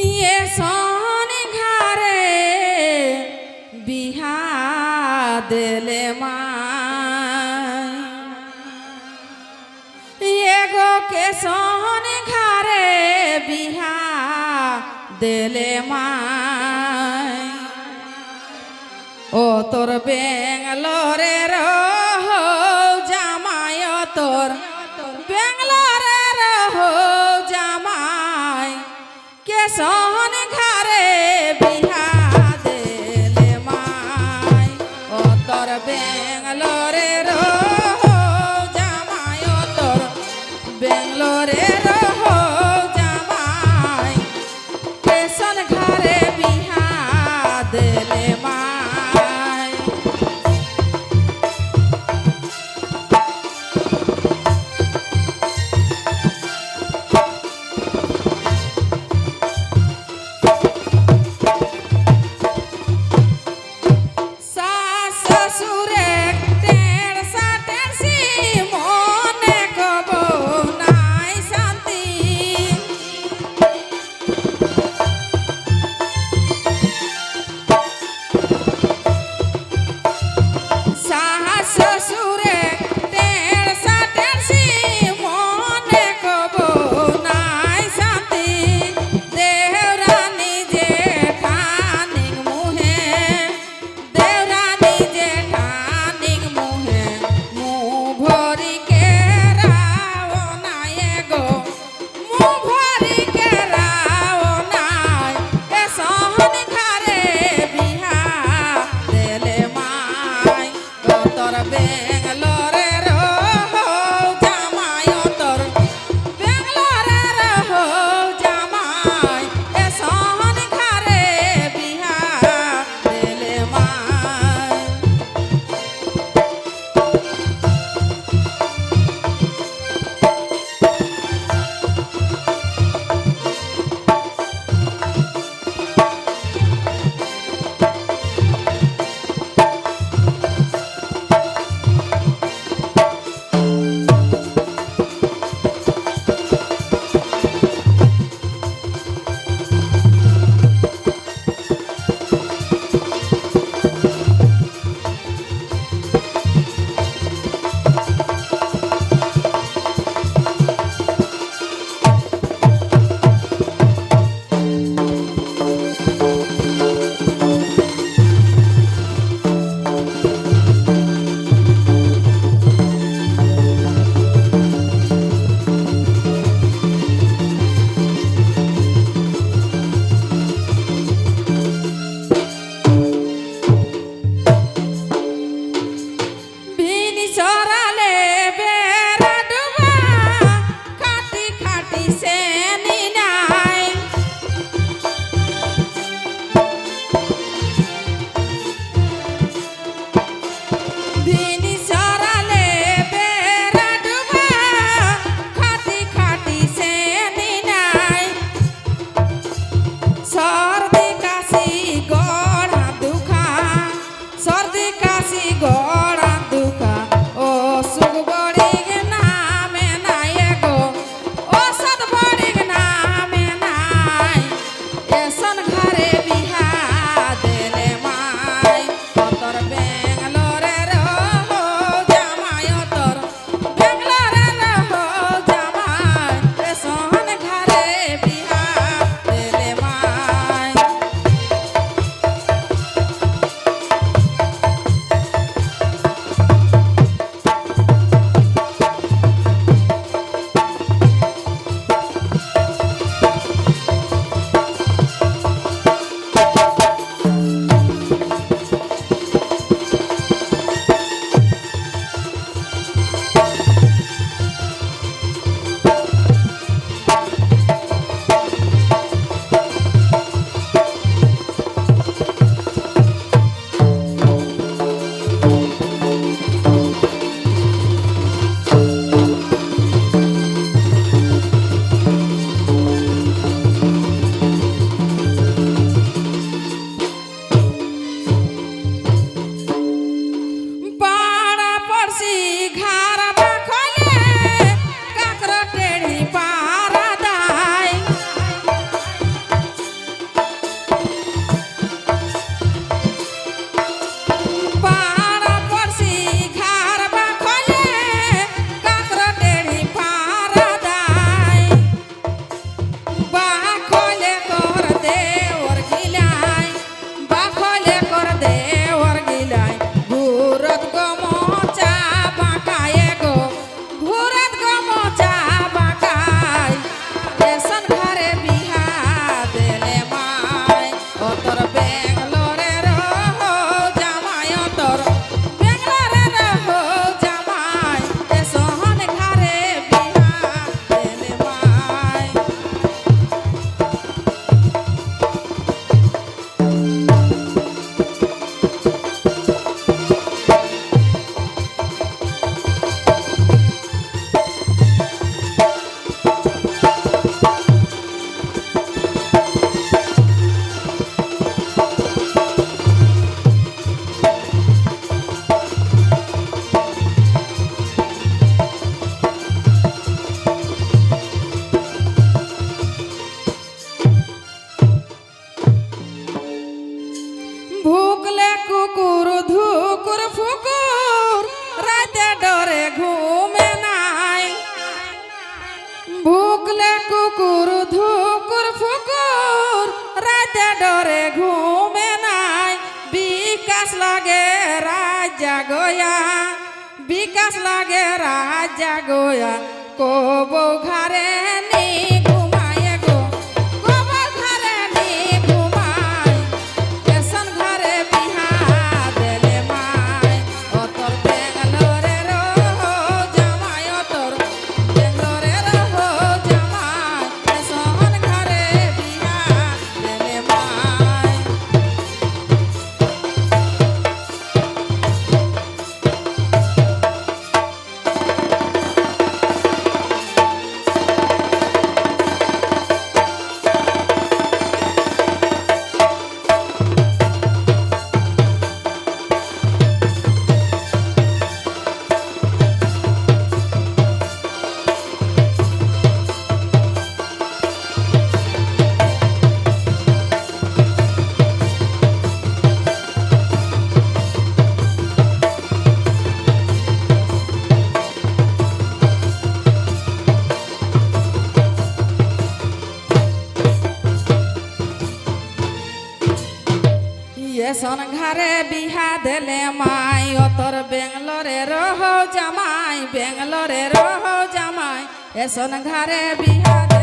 ইয়ে সন ঘরে বিহা দেলে ঘরে বিহা দেলে মাই ও তোর বেঙ্গলোরের কুকুর, ধুকুর, ফুকুর, রাতে ডরে ঘুমে নাই। বিকাশ লাগে রাজা গয়া। বিকাশ লাগে রাজা গয়া। কবো ঘরে এসন ঘরে বিহা দেলে মাই, অতর বেঙ্গলরে রহ জামাই, বেঙ্গলোরে রহ জামাই এসন ঘরে বিহা